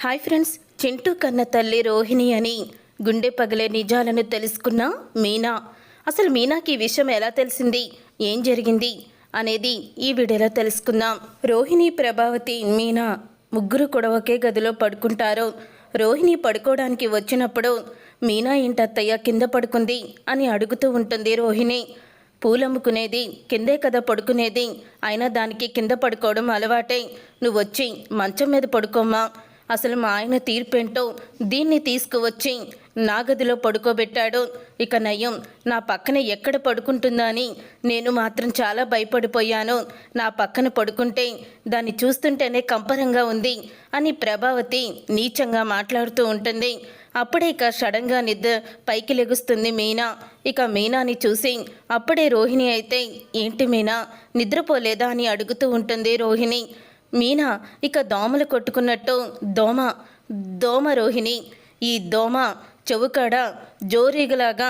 Hi friends Chintu కన్న తల్లి రోహిణి అని గుండె పగలే నిజాలను తెలుసుకున్న మీనా. అసలు మీనాకి ఈ విషయం ఎలా తెలిసింది? ఏం జరిగింది? అనేది ఈ వీడియోలో తెలుసుకుందాం. రోహిణి ప్రభావతి మీనా ముగ్గురు కూడా ఒకే గదిలో పడుకుంటారు. రోహిణి పడుకోవడానికి వచ్చినప్పుడు మీనా ఏంటత్తయ్య కింద పడుకుంది? అని అడుగుతూ ఉంటుంది రోహిణి. పూలమ్ముకునేది కిందే కదా పడుకునేది. అయినా దానికి కింద పడుకోవడం అలవాటే. నువ్వు వచ్చి మంచం మీద పడుకోమ్మా. అసలు మా ఆయన తీర్పేంటో దీన్ని తీసుకువచ్చి నా గదిలో పడుకోబెట్టాడు. ఇక నయం నా పక్కన ఎక్కడ పడుకుంటుందా అని నేను మాత్రం చాలా భయపడిపోయాను. నా పక్కన పడుకుంటే దాన్ని చూస్తుంటేనే కంపరంగా ఉంది అని ప్రభావతి నీచంగా మాట్లాడుతూ ఉంటుంది. అప్పుడే ఇక సడన్గా నిద్ర పైకి లెగుస్తుంది మీనా. ఇక మీనాని చూసి అప్పుడే రోహిణి అయితే ఏంటి మీనా నిద్రపోలేదా? అని అడుగుతూ ఉంటుంది రోహిణి. మీనా ఇక దోమలు కొట్టుకున్నట్టు దోమ దోమ రోహిణి ఈ దోమ చెవుకాడ జోరీగలాగా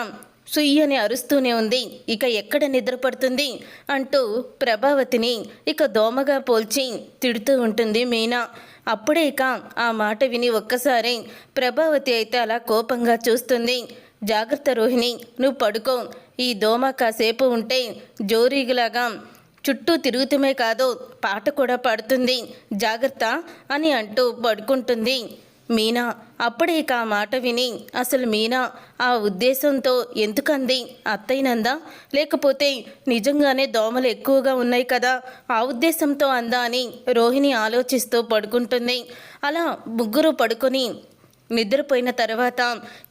సుయ్యని అరుస్తూనే ఉంది. ఇక ఎక్కడ నిద్రపడుతుంది అంటూ ప్రభావతిని ఇక దోమగా పోల్చి తిడుతూ ఉంటుంది మీనా. అప్పుడే ఇక ఆ మాట విని ఒక్కసారి ప్రభావతి అయితే అలా కోపంగా చూస్తుంది. జాగ్రత్త రోహిణి నువ్వు పడుకో. ఈ దోమ కాసేపు ఉంటే జోరీగులాగా చుట్టూ తిరుగుతమే కాదు పాట కూడా పాడుతుంది. జాగ్రత్త అని అంటూ పడుకుంటుంది. మీనా అప్పుడే ఇక ఆ మాట విని అసలు మీనా ఆ ఉద్దేశంతో ఎందుకంది అత్తయ్యనందా లేకపోతే నిజంగానే దోమలు ఎక్కువగా ఉన్నాయి కదా? ఆ ఉద్దేశంతో అందా అని రోహిణి ఆలోచిస్తూ పడుకుంటుంది. అలా ముగ్గురు పడుకొని నిద్రపోయిన తర్వాత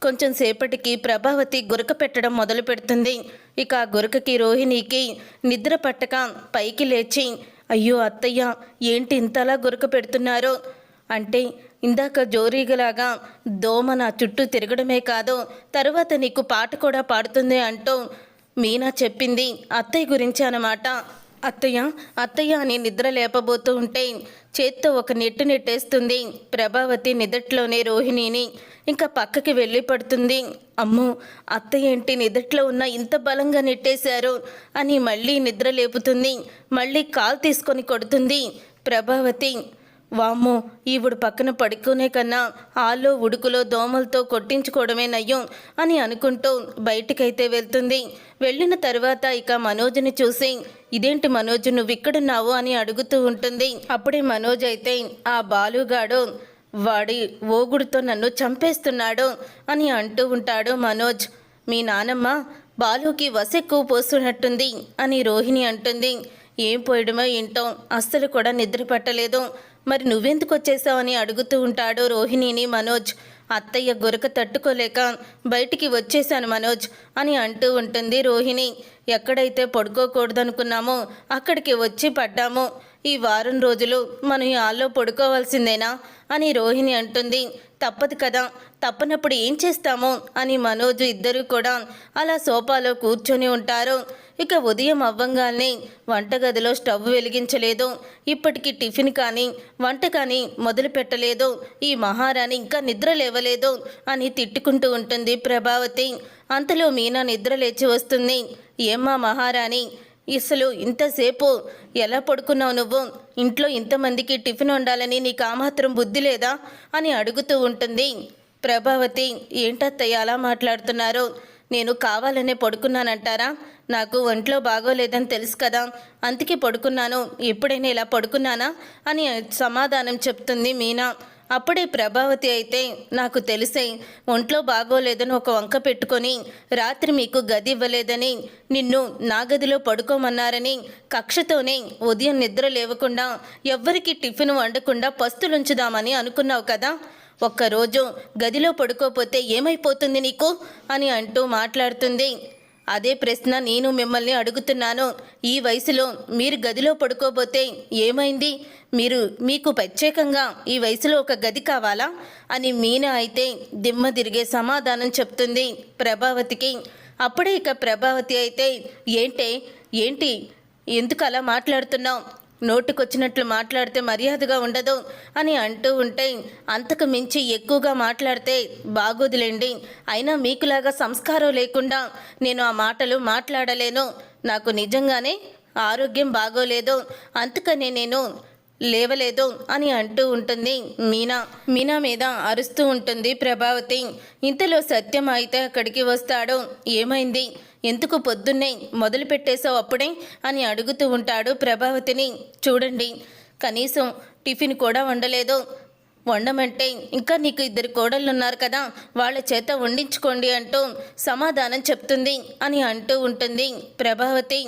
కొంచెం సేపటికి ప్రభావతి గురక పెట్టడం మొదలు పెడుతుంది. ఇక ఆ గురకకి రోహిణికి నిద్ర పట్టక పైకి లేచి అయ్యో అత్తయ్య ఏంటి ఇంతలా గురక పెడుతున్నారో? అంటే ఇందాక జోరీగలాగా దోమ నా చుట్టూ తిరగడమే కాదు తర్వాత నీకు పాట కూడా పాడుతుంది అంటూ మీనా చెప్పింది అత్తయ్య గురించి అన్నమాట. అత్తయ్య అత్తయ్య అని నిద్ర లేపబోతూ ఉంటే చేత్తో ఒక నెట్టు నెట్టేస్తుంది. ప్రభావతి నిదట్లోనే రోహిణిని ఇంకా పక్కకి వెళ్ళి పడుతుంది. అమ్మో అత్తయ్య ఏంటి నిదట్లో ఉన్న ఇంత బలంగా నెట్టేశారు అని మళ్ళీ నిద్ర లేపుతుంది. మళ్ళీ కాలు తీసుకొని కొడుతుంది. ప్రభావతి వామ్మో ఈవిడు పక్కన పడుకునే కన్నా ఆలో ఉడుకులో దోమలతో కొట్టించుకోవడమే నయ్యం అని అనుకుంటూ బయటికైతే వెళ్తుంది. వెళ్ళిన తర్వాత ఇక మనోజ్ని చూసి ఇదేంటి మనోజ్ నువ్వు ఇక్కడున్నావు అని అడుగుతూ ఉంటుంది. అప్పుడే మనోజ్ అయితే ఆ బాలుగాడు వాడి ఓగుడుతో నన్ను చంపేస్తున్నాడు అని అంటూ ఉంటాడు మనోజ్. మీ నానమ్మ బాలుకి వసెక్కువ పోస్తున్నట్టుంది అని రోహిణి అంటుంది. ఏం పోయడమో ఏంటో అస్సలు కూడా నిద్ర పట్టలేదు మరి నువ్వెందుకు వచ్చేసావని అడుగుతూ ఉంటాడు రోహిణిని మనోజ్. అత్తయ్య గురక తట్టుకోలేక బయటికి వచ్చేసాను మనోజ్ అని అంటూ ఉంటుంది రోహిణి. ఎక్కడైతే పడుకోకూడదనుకున్నామో అక్కడికి వచ్చి పడ్డాము. ఈ వారం రోజులు మనం ఈ హాల్లో పడుకోవాల్సిందేనా అని రోహిణి అంటుంది. తప్పదు కదా తప్పనప్పుడు ఏం చేస్తాము అని మనోజ్ ఇద్దరు కూడా అలా సోఫాలో కూర్చొని ఉంటారు. ఇక ఉదయం అవ్వంగానే వంటగదిలో స్టవ్ వెలిగించలేదు. ఇప్పటికి టిఫిన్ కానీ వంట కానీ మొదలు పెట్టలేదు. ఈ మహారాణి ఇంకా నిద్ర లేవలేదు అని తిట్టుకుంటూ ఉంటుంది ప్రభావతి. అంతలో మీనా నిద్ర లేచి వస్తుంది. ఏమ్మా మహారాణి అసలు ఇంతసేపు ఎలా పడుకున్నావు నువ్వు? ఇంట్లో ఇంతమందికి టిఫిన్ వండాలని నీకు ఆ మాత్రం బుద్ధి లేదా? అని అడుగుతూ ఉంటుంది. ప్రభావతి ఏంటత్తయ్య అలా మాట్లాడుతున్నారు? నేను కావాలనే పడుకున్నానంటారా? నాకు ఒంట్లో బాగోలేదని తెలుసు కదా. అందుకే పడుకున్నాను. ఎప్పుడైనా ఇలా పడుకున్నానా? అని సమాధానం చెప్తుంది మీనా. అప్పుడే ప్రభావతి అయితే నాకు తెలిసే ఒంట్లో బాగోలేదని ఒక వంక పెట్టుకొని రాత్రి మీకు గది ఇవ్వలేదని నిన్ను నా గదిలో పడుకోమన్నారని కక్షతోనే ఉదయం నిద్ర లేవకుండా ఎవ్వరికి టిఫిన్ వండకుండా పస్తులుంచుదామని అనుకున్నావు కదా? ఒక్కరోజు గదిలో పడుకోపోతే ఏమైపోతుంది నీకు? అని అంటూ మాట్లాడుతుంది. అదే ప్రశ్న నేను మిమ్మల్ని అడుగుతున్నాను. ఈ వయసులో మీరు గదిలో పడుకోబోతే ఏమైంది? మీరు మీకు ప్రత్యేకంగా ఈ వయసులో ఒక గది కావాలా? అని మీనా అయితే దిమ్మ తిరిగే సమాధానం చెప్తుంది ప్రభావతికి. అప్పుడే ఇక ప్రభావతి అయితే ఏంటే ఏంటి ఎందుకు అలా మాట్లాడుతున్నావు? నోటికొచ్చినట్లు మాట్లాడితే మర్యాదగా ఉండదు అని అంటూ ఉంటే అంతకు మించి ఎక్కువగా మాట్లాడితే బాగోదులేండి. అయినా మీకులాగా సంస్కారం లేకుండా నేను ఆ మాటలు మాట్లాడలేను. నాకు నిజంగానే ఆరోగ్యం బాగోలేదు. అందుకనే నేను లేవలేదు అని అంటూ ఉంటుంది మీనా. మీనా మీద అరుస్తూ ఉంటుంది ప్రభావతి. ఇంతలో సత్యం అయితే అక్కడికి వస్తాడు. ఏమైంది? ఎందుకు పొద్దున్నే మొదలు పెట్టేశావు అప్పుడే అని అడుగుతూ ఉంటాడు ప్రభావతిని. చూడండి కనీసం టిఫిన్ కూడా వండలేదు. వండమంటే ఇంకా నీకు ఇద్దరు కోడళ్ళు ఉన్నారు కదా వాళ్ళ చేత వండించుకోండి అంటూ సమాధానం చెప్తుంది అని అంటూ ఉంటుంది ప్రభావతి.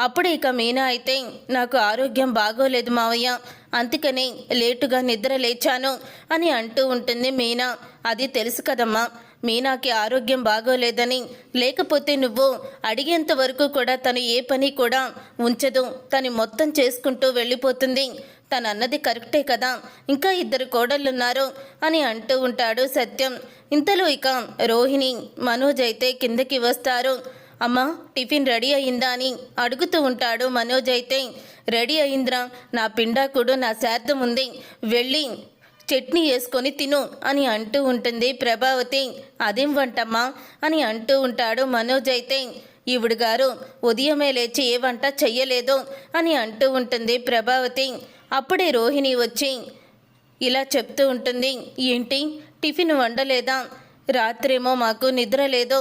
అప్పుడు ఇక మీనా అయితే నాకు ఆరోగ్యం బాగోలేదు మావయ్య అందుకని లేటుగా నిద్ర లేచాను అని అంటూ ఉంటుంది మీనా. అది తెలుసు కదమ్మా. మీనాకి ఆరోగ్యం బాగోలేదని లేకపోతే నువ్వు అడిగేంత వరకు కూడా తను ఏ పని కూడా ఉంచదు. తను మొత్తం చేసుకుంటూ వెళ్ళిపోతుంది. తను అన్నది కరెక్టే కదా? ఇంకా ఇద్దరు కోడళ్ళున్నారు అని అంటూ ఉంటాడు సత్యం. ఇంతలో ఇక రోహిణి మనోజ్ అయితే కిందకి వస్తారు. అమ్మా టిఫిన్ రెడీ అయిందా అని అడుగుతూ ఉంటాడు మనోజ్ అయితే. రెడీ అయిందిరా నా పిండాకుడు నా శార్థం ఉంది. వెళ్ళి చట్నీ వేసుకొని తిను అని అంటూ ఉంటుంది. ప్రభావతి అదేం వంటమ్మా? అని అంటూ ఉంటాడు మనోజ్ అయితే. ఈవిడు గారు ఉదయమే లేచి ఏ వంట చెయ్యలేదు అని అంటూ ఉంటుంది ప్రభావతి. అప్పుడే రోహిణి వచ్చి ఇలా చెప్తూ ఉంటుంది. ఏంటి? టిఫిన్ వండలేదా? రాత్రేమో మాకు నిద్ర లేదు.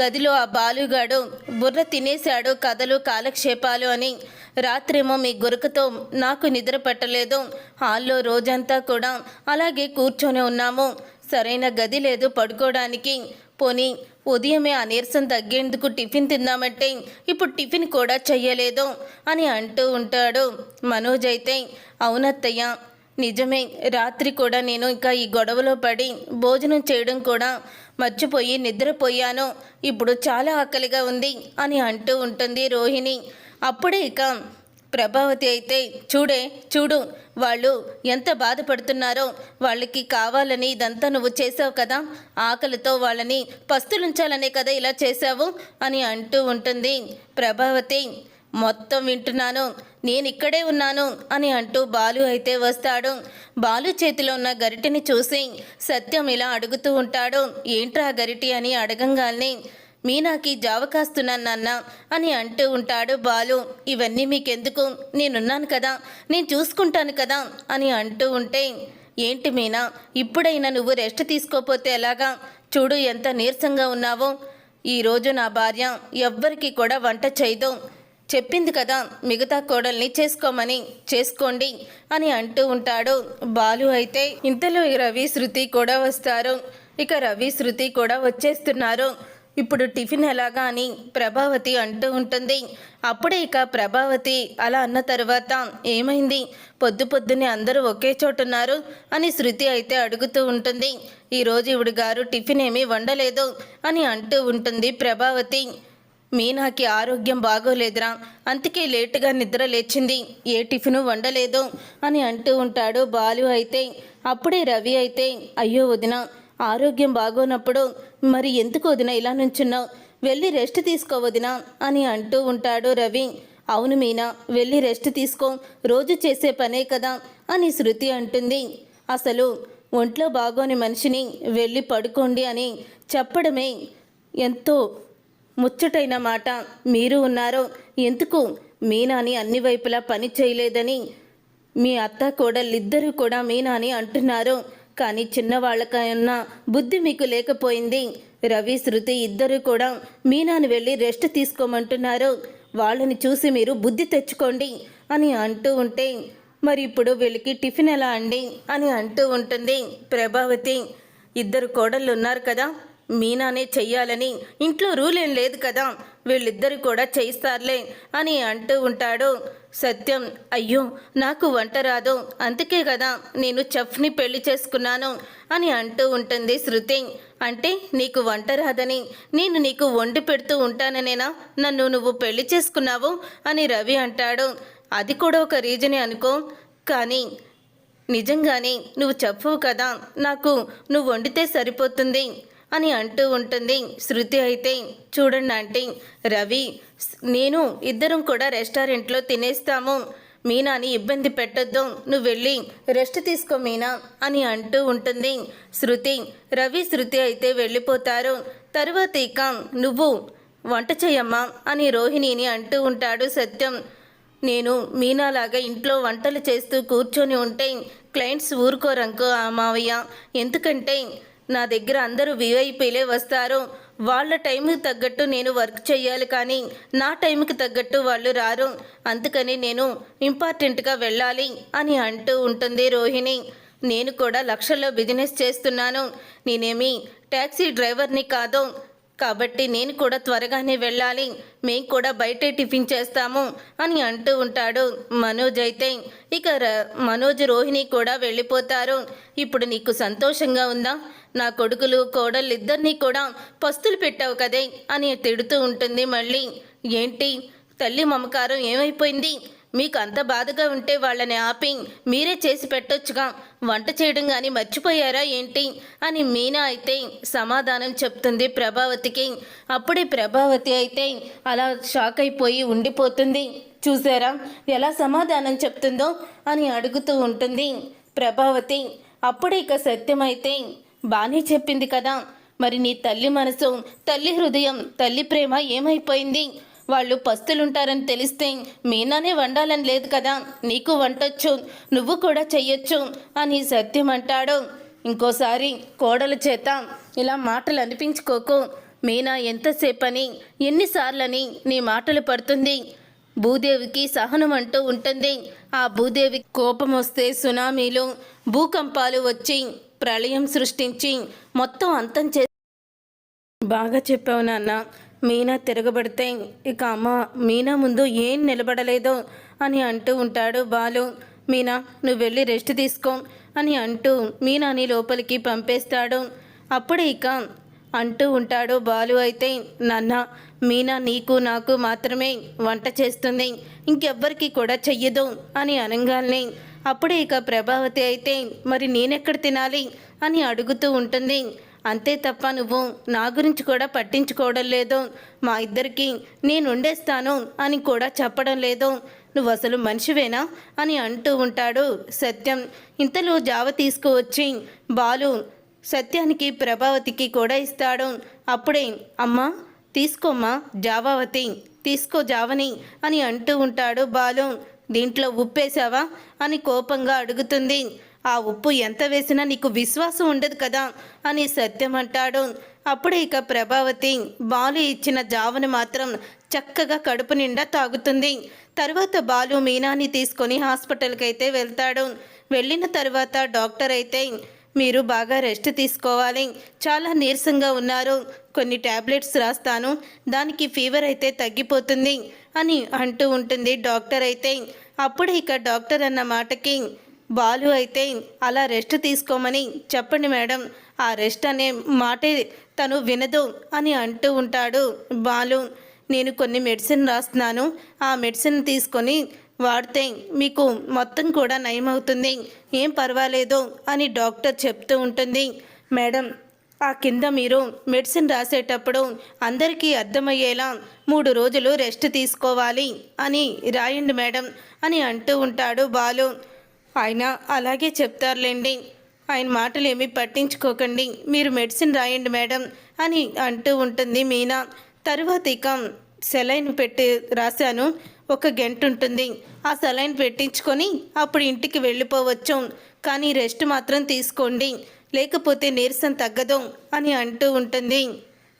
గదిలో ఆ బాలుగాడు బుర్ర తినేశాడు కథలు కాలక్షేపాలు అని. రాత్రేమో మీ గురకతో నాకు నిద్ర పట్టలేదు. హాల్లో రోజంతా కూడా అలాగే కూర్చొని ఉన్నాము. సరైన గది లేదు పడుకోవడానికి పోనీ ఉదయమే ఆ నీరసం తగ్గేందుకు టిఫిన్ తిందామంటే ఇప్పుడు టిఫిన్ కూడా చెయ్యలేదు అని అంటూ ఉంటాడు మనోజ్ అయితే. అవునత్తయ్య నిజమే. రాత్రి కూడా నేను ఇంకా ఈ గొడవలో పడి భోజనం చేయడం కూడా మర్చిపోయి నిద్రపోయాను. ఇప్పుడు చాలా ఆకలిగా ఉంది అని అంటూ ఉంటుంది రోహిణి. అప్పుడే ఇక ప్రభావతి అయితే చూడే చూడు వాళ్ళు ఎంత బాధపడుతున్నారో. వాళ్ళకి కావాలని ఇదంతా నువ్వు చేసావు కదా. ఆకలితో వాళ్ళని పస్తులుంచాలనే కదా ఇలా చేశావు అని అంటూ ఉంటుంది ప్రభావతి. మొత్తం వింటున్నాను. నేను ఇక్కడే ఉన్నాను అని అంటూ బాలు అయితే వస్తాడు. బాలు చేతిలో ఉన్న గరిటిని చూసి సత్యం ఇలా అడుగుతూ ఉంటాడు. ఏంట్రా గరిటి? అని అడగంగానే మీనాకి జావ కాస్తున్నాను నాన్న అని అంటూ ఉంటాడు బాలు. ఇవన్నీ మీకెందుకు? నేనున్నాను కదా. నేను చూసుకుంటాను కదా అని అంటూ ఉంటే ఏంటి మీనా? ఇప్పుడైనా నువ్వు రెస్ట్ తీసుకోపోతే ఎలాగా? చూడు ఎంత నీరసంగా ఉన్నావో. ఈరోజు నా భార్య ఎవ్వరికి కూడా వంట చేయదు. చెప్పింది కదా మిగతా కోడల్ని చేసుకోమని చేసుకోండి అని అంటూ ఉంటాడు. బాలు అయితే ఇంతలో రవి శృతి కూడా వస్తారు. ఇక రవి శృతి కూడా వచ్చేస్తున్నారు. ఇప్పుడు టిఫిన్ ఎలాగా అని ప్రభావతి అంటూ ఉంటుంది. అప్పుడే ఇక ప్రభావతి అలా అన్న తర్వాత ఏమైంది? పొద్దు పొద్దున్నే అందరూ ఒకే చోటున్నారు అని శృతి అయితే అడుగుతూ ఉంటుంది. ఈరోజు ఇవిడు గారు టిఫిన్ ఏమీ వండలేదు అని అంటూ ఉంటుంది ప్రభావతి. మీనాకి ఆరోగ్యం బాగోలేదురా. అందుకే లేటుగా నిద్ర లేచింది. ఏ టిఫిను వండలేదు అని అంటూ ఉంటాడు బాలు అయితే. అప్పుడే రవి అయితే అయ్యో వదిన ఆరోగ్యం బాగోనప్పుడు మరి ఎందుకు వదిన ఇలా నుంచున్నావు? వెళ్ళి రెస్ట్ తీసుకో వదిన అని అంటూ ఉంటాడు రవి. అవును మీనా వెళ్ళి రెస్ట్ తీసుకో. రోజు చేసే పనే కదా అని శృతి అంటుంది. అసలు ఒంట్లో బాగోని మనిషిని వెళ్ళి పడుకోండి అని చెప్పడమే ఎంతో ముచ్చటైన మాట మీరు ఉన్నారో ఎందుకు మీనాని అన్ని వైపులా పని చేయలేదని? మీ అత్త కోడలిద్దరూ కూడా మీనాని అంటున్నారు. కానీ చిన్నవాళ్ళకన్నా బుద్ధి మీకు లేకపోయింది. రవి శృతి ఇద్దరు కూడా మీనాని వెళ్ళి రెస్ట్ తీసుకోమంటున్నారు. వాళ్ళని చూసి మీరు బుద్ధి తెచ్చుకోండి అని అంటూ ఉంటే మరి ఇప్పుడు వీళ్ళకి టిఫిన్ ఎలా అండి? అని అంటూ ఉంటుంది ప్రభావతి. ఇద్దరు కోడళ్ళు ఉన్నారు కదా. మీనానే చెయ్యాలని. ఇంట్లో రూల్ ఏం లేదు కదా. వీళ్ళిద్దరు కూడా చేయిస్తారులే అని అంటూ ఉంటాడు. సత్యం అయ్యో నాకు వంట రాదు. అందుకే కదా నేను చెఫ్ని పెళ్ళి చేసుకున్నాను అని అంటూ ఉంటుంది శృతి. అంటే నీకు వంట రాదని. నేను నీకు వండి పెడుతూ ఉంటాననేనా? నన్ను నువ్వు పెళ్ళి చేసుకున్నావు అని రవి అంటాడు. అది కూడా ఒక రీజనే అనుకో. కానీ నిజంగానే నువ్వు చెప్పవు కదా. నాకు నువ్వు వండితే సరిపోతుంది. అని అంటూ ఉంటుంది. శృతి అయితే చూడండి ఆంటీ రవి నేను ఇద్దరం కూడా రెస్టారెంట్లో తినేస్తాము. మీనాని ఇబ్బంది పెట్టొద్దు. నువ్వు వెళ్ళి రెస్ట్ తీసుకో మీనా అని అంటూ ఉంటుంది. శృతి రవి శృతి అయితే వెళ్ళిపోతారు. తరువాత ఇక నువ్వు వంట చేయమ్మా అని రోహిణిని అంటూ ఉంటాడు సత్యం. నేను మీనాలాగా ఇంట్లో వంటలు చేస్తూ కూర్చొని ఉంటే క్లయింట్స్ ఊరుకోరంకో ఆ మావయ్య. ఎందుకంటే నా దగ్గర అందరూ విఐపీలే వస్తారు. వాళ్ళ టైంకి తగ్గట్టు నేను వర్క్ చేయాలి కానీ నా టైంకి తగ్గట్టు వాళ్ళు రారు. అందుకని నేను ఇంపార్టెంట్గా వెళ్ళాలి అని అంటూ ఉంటుంది రోహిణి. నేను కూడా లక్షల్లో బిజినెస్ చేస్తున్నాను. నేనేమి ట్యాక్సీ డ్రైవర్ని కాదు. కాబట్టి నేను కూడా త్వరగానే వెళ్ళాలి. మేము కూడా బయటే టిఫిన్ చేస్తాము అని అంటూ ఉంటాడు మనోజ్ అయితే. ఇక ర- మనోజ్ రోహిణి కూడా వెళ్ళిపోతారు. ఇప్పుడు నీకు సంతోషంగా ఉందా? నా కొడుకులు కోడళ్ళు ఇద్దరినీ కూడా పస్తులు పెట్టావు కదే అని తిడుతూ ఉంటుంది మళ్ళీ. ఏంటి? తల్లి మమకారం ఏమైపోయింది? మీకు అంత బాధగా ఉంటే వాళ్ళని ఆపి మీరే చేసి పెట్టొచ్చుగా. వంట చేయడం కానీ మర్చిపోయారా ఏంటి? అని మీనా అయితే సమాధానం చెప్తుంది ప్రభావతికి. అప్పుడే ప్రభావతి అయితే అలా షాక్ అయిపోయి ఉండిపోతుంది. చూసారా? ఎలా సమాధానం చెప్తుందో అని అడుగుతూ ఉంటుంది ప్రభావతి. అప్పుడే ఇక సత్యమైతే బాగానే చెప్పింది కదా. మరి నీ తల్లి మనసు తల్లి హృదయం తల్లి ప్రేమ ఏమైపోయింది? వాళ్ళు పస్తులుంటారని తెలిస్తే మీనానే వండాలని లేదు కదా? నీకు వంటొచ్చు నువ్వు కూడా చెయ్యొచ్చు అని సత్యం అంటాడు. ఇంకోసారి కోడల చేత ఇలా మాటలు అనిపించుకోకు. మీనా ఎంతసేపని ఎన్నిసార్లని నీ మాటలు పడుతుంది. భూదేవికి సహనం అంటూ ఉంటుంది. ఆ భూదేవి కోపం వస్తే సునామీలు భూకంపాలు వచ్చి ప్రళయం సృష్టించి మొత్తం అంతం చే బాగా చెప్పావు నాన్న. మీనా తిరగబడితే ఇక అమ్మ మీనా ముందు ఏం నిలబడలేదో అని అంటూ ఉంటాడు బాలు. మీనా నువ్వు వెళ్ళి రెస్ట్ తీసుకో అని అంటూ మీనాని లోపలికి పంపేస్తాడు. అప్పుడే ఇక అంటూ ఉంటాడు బాలు అయితే నాన్న మీనా నీకు నాకు మాత్రమే వంట చేస్తుంది. ఇంకెవ్వరికి కూడా చెయ్యదు అని అనగానే అప్పుడే ఇక ప్రభావతి అయితే మరి నేనెక్కడ తినాలి? అని అడుగుతూ ఉంటుంది. అంతే తప్ప నువ్వు నా గురించి కూడా పట్టించుకోవడం లేదు. మా ఇద్దరికి నేనుండేస్తాను అని కూడా చెప్పడం లేదు. నువ్వు అసలు మనిషివేనా అని అంటూ ఉంటాడు సత్యం. ఇంతలో జావ తీసుకువచ్చి బాలు సత్యానికి ప్రభావతికి కూడా ఇస్తాడు. అప్పుడే అమ్మా తీసుకోమ్మా జావావతి తీసుకో జావని అని అంటూ ఉంటాడు బాలు. దీంట్లో ఉప్పేశావా అని కోపంగా అడుగుతుంది. ఆ ఉప్పు ఎంత వేసినా నీకు విశ్వాసం ఉండదు కదా అని సత్యం అంటాడు. అప్పుడే ఇక ప్రభావతి బాలు ఇచ్చిన జావను మాత్రం చక్కగా కడుపు నిండా తాగుతుంది. తర్వాత బాలు మీనాని తీసుకొని హాస్పిటల్కి అయితే వెళ్తాడు. వెళ్ళిన తర్వాత డాక్టర్ అయితే మీరు బాగా రెస్ట్ తీసుకోవాలి. చాలా నీరసంగా ఉన్నారు. కొన్ని టాబ్లెట్స్ రాస్తాను. దానికి ఫీవర్ అయితే తగ్గిపోతుంది అని అంటూ ఉంటుంది డాక్టర్ అయితే. అప్పుడు ఇక డాక్టర్ అన్న మాటకి బాలు అయితే అలా రెస్ట్ తీసుకోమని చెప్పండి మేడం ఆ రెస్ట్ అనే మాటే తను వినదు అని అంటూ ఉంటాడు బాలు. నేను కొన్ని మెడిసిన్ రాస్తున్నాను ఆ మెడిసిన్ తీసుకొని వాడితే మీకు మొత్తం కూడా నయమవుతుంది. ఏం పర్వాలేదు అని డాక్టర్ చెప్తూ ఉంటుంది. మేడం ఆ కింద మీరు మెడిసిన్ రాసేటప్పుడు అందరికీ అర్థమయ్యేలా మూడు రోజులు రెస్ట్ తీసుకోవాలి అని రాయండి మేడం అని అంటూ ఉంటాడు బాలు. ఆయన అలాగే చెప్తారులేండి. ఆయన మాటలు ఏమీ పట్టించుకోకండి. మీరు మెడిసిన్ రాయండి మేడం అని అంటూ ఉంటుంది మీనా. తరువాత ఇక సెలైన్ పెట్టి రాశాను. ఒక గంట ఉంటుంది. ఆ సెలైన్ పెట్టించుకొని అప్పుడు ఇంటికి వెళ్ళిపోవచ్చు. కానీ రెస్ట్ మాత్రం తీసుకోండి. లేకపోతే నీరసం తగ్గదు అని అంటూ ఉంటుంది.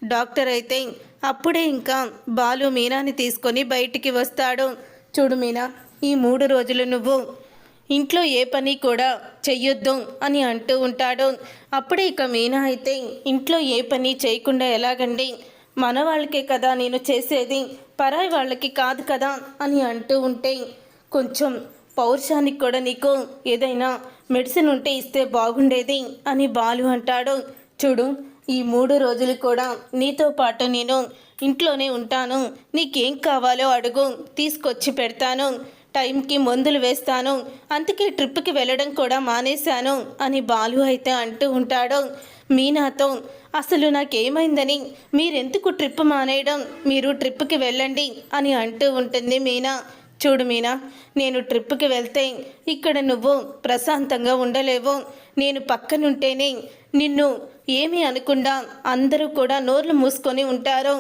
డాక్టర్ అయితే అప్పుడే ఇంకా బాలు మీనాని తీసుకొని బయటికి వస్తాడు. చూడు మీనా ఈ మూడు రోజులు నువ్వు ఇంట్లో ఏ పని కూడా చెయ్యొద్దు అని అంటూ ఉంటాడు. అప్పుడే ఇక మీనా అయితే ఇంట్లో ఏ పని చేయకుండా ఎలాగండి? మన వాళ్ళకే కదా నేను చేసేది పరాయి వాళ్ళకి కాదు కదా అని అంటూ ఉంటే కొంచెం పౌరుషానికి కూడా నీకు ఏదైనా మెడిసిన్ ఉంటే ఇస్తే బాగుండేది అని బాలు అంటాడు. చూడు ఈ మూడు రోజులు కూడా నీతో పాటు నేను ఇంట్లోనే ఉంటాను. నీకేం కావాలో అడుగు తీసుకొచ్చి పెడతాను. టైంకి మందులు వేస్తాను. అందుకే ట్రిప్కి వెళ్ళడం కూడా మానేశాను అని బాలు అయితే అంటూ ఉంటాడు. మీనాతో అసలు నాకేమైందని? మీరెందుకు ట్రిప్ మానేయడం? మీరు ట్రిప్కి వెళ్ళండి అని అంటూ ఉంటుంది మీనా. చూడు మీనా నేను ట్రిప్కి వెళ్తే ఇక్కడ నువ్వు ప్రశాంతంగా ఉండలేవు. నేను పక్కనుంటేనే నిన్ను ఏమీ అనకుండా అందరూ కూడా నోర్లు మూసుకొని ఉంటారు.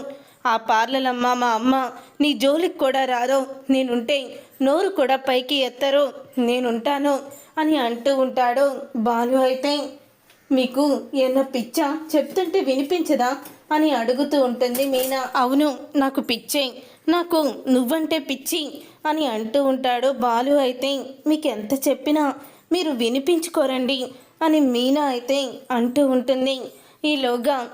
ఆ పార్లలమ్మ మా అమ్మ నీ జోలికి కూడా రారు. నేనుంటే నోరు కూడా పైకి ఎత్తరు. నేనుంటాను అని అంటూ ఉంటాడు. బాలు అయితే మీకు ఏమన్నా పిచ్చా? చెప్తుంటే వినిపించదా? అని అడుగుతూ ఉంటుంది మీనా. అవును నాకు పిచ్చే. నాకు నువ్వంటే పిచ్చి అని అంటూ ఉంటాడు బాలు అయితే. మీకు ఎంత చెప్పినా మీరు వినిపించుకోరండి అని మీనా అయితే అంటూ ఉంటుంది. ఈలోగా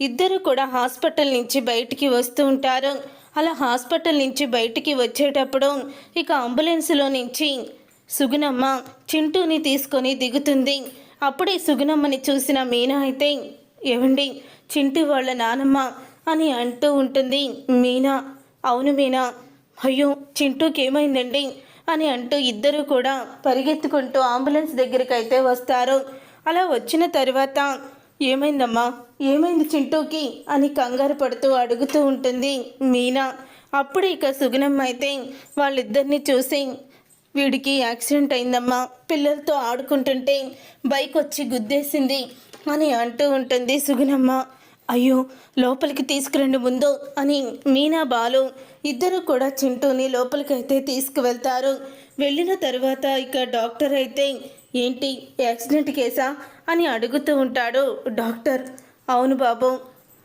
ఇద్దరు కూడా హాస్పిటల్ నుంచి బయటికి వస్తూ ఉంటారు. అలా హాస్పిటల్ నుంచి బయటికి వచ్చేటప్పుడు ఇక అంబులెన్స్లో నుంచి సుగుణమ్మ చింటూని తీసుకొని దిగుతుంది. అప్పుడే సుగుణమ్మని చూసిన మీనా అయితే ఏవండి చింటూ వాళ్ళ నానమ్మ అని అంటూ ఉంటుంది మీనా. అవును మీనా. అయ్యో చింటూకి ఏమైందండి? అని అంటూ ఇద్దరు కూడా పరిగెత్తుకుంటూ అంబులెన్స్ దగ్గరికి అయితే వస్తారు. అలా వచ్చిన తర్వాత ఏమైందమ్మా? ఏమైంది చింటూకి అని కంగారు పడుతూ అడుగుతూ ఉంటుంది మీనా. అప్పుడు ఇక సుగుణమ్మ అయితే వాళ్ళిద్దరిని చూసి వీడికి యాక్సిడెంట్ అయిందమ్మా. పిల్లలతో ఆడుకుంటుంటే బైక్ వచ్చి గుద్దేసింది అని అంటూ ఉంటుంది సుగుణమ్మ. అయ్యో లోపలికి తీసుకురండి ముందు అని మీనా బాలు. ఇద్దరు కూడా చింటూని లోపలికైతే తీసుకువెళ్తారు. వెళ్ళిన తర్వాత ఇక డాక్టర్ అయితే ఏంటి యాక్సిడెంట్ కేసా? అని అడుగుతూ ఉంటాడు డాక్టర్. అవును బాబు.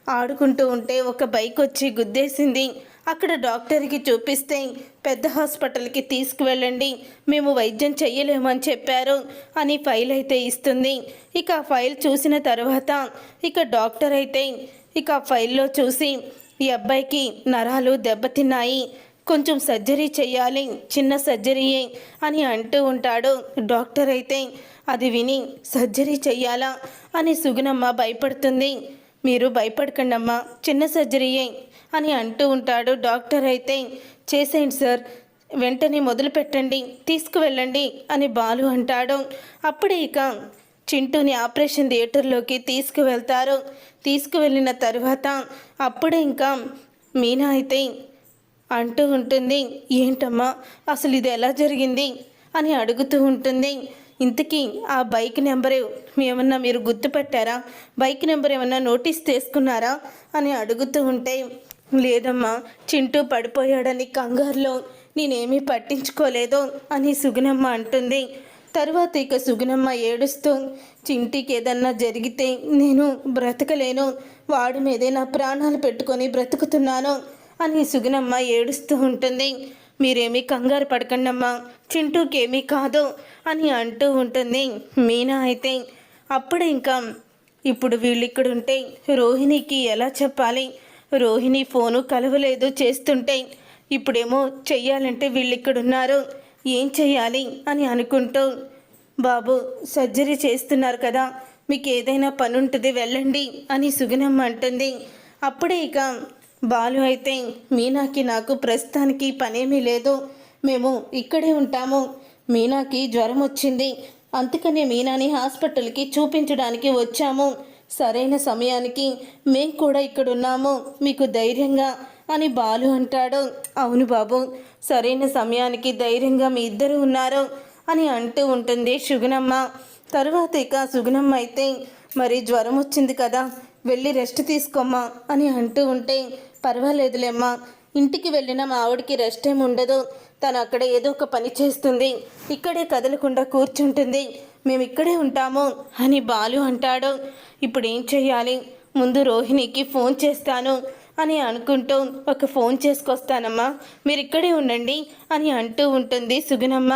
ఆడుకుంటూ ఉంటే ఒక బైక్ వచ్చి గుద్దేసింది. అక్కడ డాక్టర్కి చూపిస్తే పెద్ద హాస్పిటల్కి తీసుకువెళ్ళండి. మేము వైద్యం చెయ్యలేమని చెప్పారు అని ఫైల్ అయితే ఇస్తుంది. ఇక ఆ ఫైల్ చూసిన తర్వాత ఇక డాక్టర్ అయితే ఇక ఆ ఫైల్లో చూసి ఈ అబ్బాయికి నరాలు దెబ్బతిన్నాయి. కొంచెం సర్జరీ చేయాలి చిన్న సర్జరీయే అని అంటూ ఉంటాడు. డాక్టర్ అయితే అది విని సర్జరీ చెయ్యాలా అని సుగుణమ్మ భయపడుతుంది. మీరు భయపడకండి అమ్మా చిన్న సర్జరీయే అని అంటూ ఉంటాడు. డాక్టర్ అయితే చేసేయండి సార్ వెంటనే మొదలు పెట్టండి తీసుకువెళ్ళండి అని బాలు అంటాడు. అప్పుడే ఇక చింటూని ఆపరేషన్ థియేటర్లోకి తీసుకువెళ్తారు. తీసుకువెళ్ళిన తర్వాత అప్పుడే ఇంకా మీనా అయితే అంటూ ఉంటుంది ఏంటమ్మా అసలు ఇది ఎలా జరిగింది? అని అడుగుతూ ఉంటుంది. ఇంతకీ ఆ బైక్ నెంబర్ ఏమన్నా మీరు గుర్తుపెట్టారా? బైక్ నెంబర్ ఏమన్నా నోటీస్ తీసుకున్నారా? అని అడుగుతూ ఉంటే లేదమ్మా చింటూ పడిపోయాడని కంగారులో నేనేమీ పట్టించుకోలేదు అని సుగుణమ్మ అంటుంది. తర్వాత ఇక సుగుణమ్మ ఏడుస్తూ చింటికి ఏదన్నా జరిగితే నేను బ్రతకలేను. వాడి మీదే నా ప్రాణాలు పెట్టుకొని బ్రతుకుతున్నాను. అని సుగుణమ్మ ఏడుస్తూ ఉంటుంది. మీరేమీ కంగారు పడకండమ్మా. చింటూకేమీ కాదు అని అంటూ ఉంటుంది మీనా అయితే. అప్పుడు ఇంకా ఇప్పుడు వీళ్ళు ఉంటే రోహిణికి ఎలా చెప్పాలి? రోహిణి ఫోను కలవలేదు చేస్తుంటే. ఇప్పుడేమో చెయ్యాలంటే వీళ్ళు ఇక్కడ ఉన్నారు ఏం చెయ్యాలి? అని అనుకుంటూ బాబు సర్జరీ చేస్తున్నారు కదా. మీకు ఏదైనా పని ఉంటుంది వెళ్ళండి అని సుగుణమ్మ అంటుంది. అప్పుడే ఇక బాలు అయితే మీనాకి నాకు ప్రస్తుతానికి పనేమీ లేదు. మేము ఇక్కడే ఉంటాము. మీనాకి జ్వరం వచ్చింది. అందుకనే మీనాని హాస్పిటల్కి చూపించడానికి వచ్చాము. సరైన సమయానికి మేం కూడా ఇక్కడ ఉన్నాము మీకు ధైర్యంగా అని బాలు అంటాడు. అవును బాబు సరైన సమయానికి ధైర్యంగా మీ ఇద్దరు ఉన్నారు అని అంటూ ఉంటుంది సుగుణమ్మ. తర్వాత ఇక సుగుణమ్మ అయితే మరి జ్వరం వచ్చింది కదా వెళ్ళి రెస్ట్ తీసుకోమ్మా అని అంటూ ఉంటే పర్వాలేదులేమ్మా. ఇంటికి వెళ్ళిన మా ఆవిడకి రెస్ట్ ఏమి ఉండదు. తను అక్కడ ఏదో ఒక పని చేస్తుంది. ఇక్కడే కదలకుండా కూర్చుంటుంది. మేము ఇక్కడే ఉంటాము అని బాలు అంటాడు. ఇప్పుడు ఏం చెయ్యాలి? ముందు రోహిణికి ఫోన్ చేస్తాను అని అనుకుంటూ ఒక ఫోన్ చేసుకొస్తానమ్మా. మీరు ఇక్కడే ఉండండి అని అంటూ ఉంటుంది సుగుణమ్మ.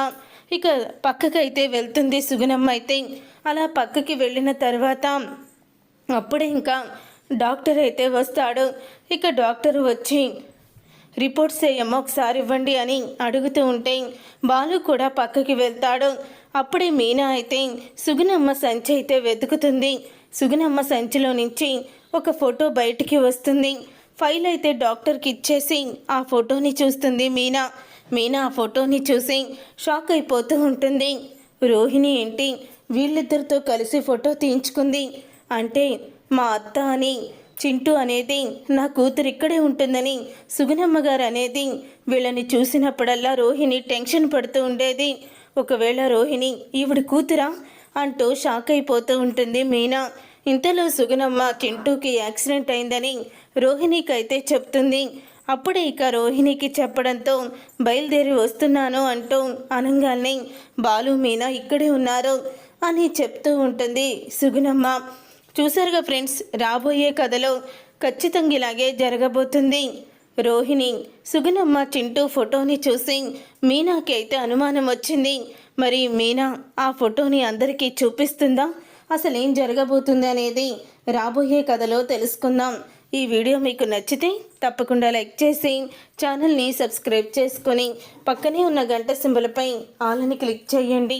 ఇక పక్కకైతే వెళ్తుంది సుగుణమ్మ అయితే. అలా పక్కకి వెళ్ళిన తర్వాత అప్పుడే ఇంకా డాక్టర్ అయితే వస్తాడు. ఇక డాక్టర్ వచ్చి రిపోర్ట్స్ ఏమో ఒకసారి ఇవ్వండి అని అడుగుతూ ఉంటే బాలు కూడా పక్కకి వెళ్తాడు. అప్పుడే మీనా అయితే సుగుణమ్మ సంచి అయితే వెతుకుతుంది. సుగుణమ్మ సంచిలో నుంచి ఒక ఫోటో బయటికి వస్తుంది. ఫైల్ అయితే డాక్టర్కి ఇచ్చేసి ఆ ఫోటోని చూస్తుంది మీనా. మీనా ఆ ఫోటోని చూసి షాక్ అయిపోతూ ఉంటుంది. రోహిణి ఏంటి వీళ్ళిద్దరితో కలిసి ఫోటో తీయించుకుంది. అంటే మా అత్త అని చింటూ అనేది నా కూతురు ఇక్కడే ఉంటుందని సుగుణమ్మ గారు అనేది వీళ్ళని చూసినప్పుడల్లా రోహిణి టెన్షన్ పడుతూ ఉండేది. ఒకవేళ రోహిణి ఈవిడ కూతురా అంటూ షాక్ అయిపోతూ ఉంటుంది మీనా. ఇంతలో సుగుణమ్మ చింటూకి యాక్సిడెంట్ అయిందని రోహిణికి అయితే చెప్తుంది. అప్పుడే ఇక రోహిణికి చెప్పడంతో బయలుదేరి వస్తున్నాను అంటూ అనంగానే బాలు మీనా ఇక్కడే ఉన్నారు అని చెప్తూ ఉంటుంది సుగుణమ్మ. చూసారుగా ఫ్రెండ్స్ రాబోయే కథలో ఖచ్చితంగా ఇలాగే జరగబోతుంది. రోహిణి సుగుణమ్మ చింటూ ఫోటోని చూసి మీనాకి అయితే అనుమానం వచ్చింది. మరి మీనా ఆ ఫోటోని అందరికీ చూపిస్తుందా? అసలు ఏం జరగబోతుంది అనేది రాబోయే కథలో తెలుసుకుందాం. ఈ వీడియో మీకు నచ్చితే తప్పకుండా లైక్ చేసి ఛానల్ని సబ్స్క్రైబ్ చేసుకొని పక్కనే ఉన్న గంట సింబలపై ఆలని క్లిక్ చేయండి.